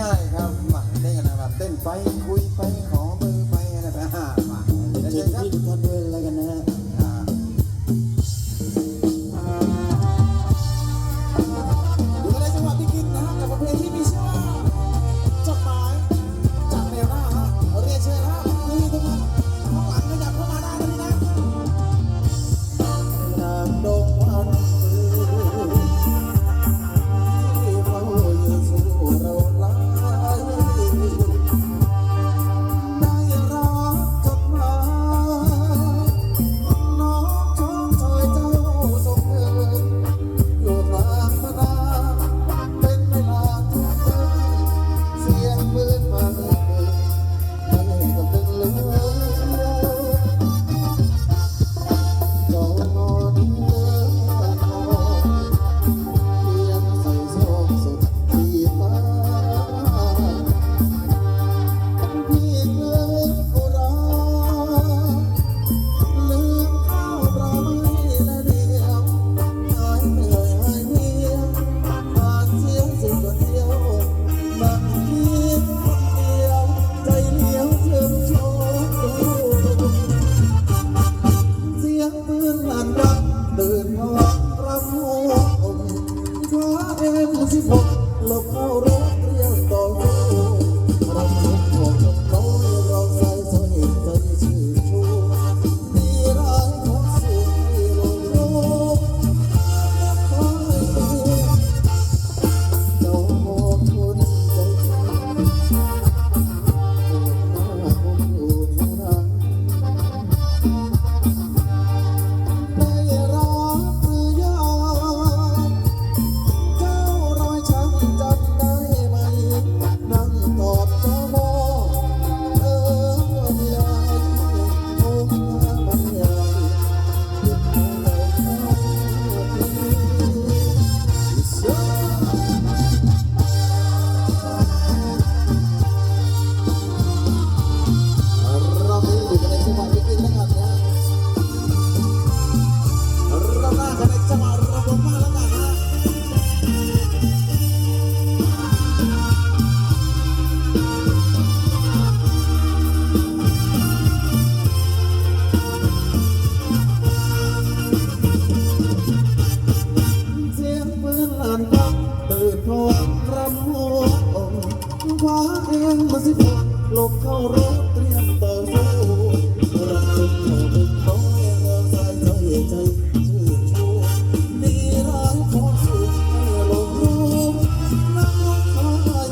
ง่ายครับมาเต้นกันนะแบบเต้นไปคุยไปขอมือไปอะไรไปห้ามาเดี๋ยวเชิทุกท่านด้วยแล้กันนะฮะ สิบหกลบเข้าร ตื่นทักตื่นพอรำหัวองคว้าเองมาสิพกลบเข้ารถเตรียมต่อสู้รำองเขาเองเาใใจใจชื่นชูร้ายขสุดให้ลงรู้น้ำลคอย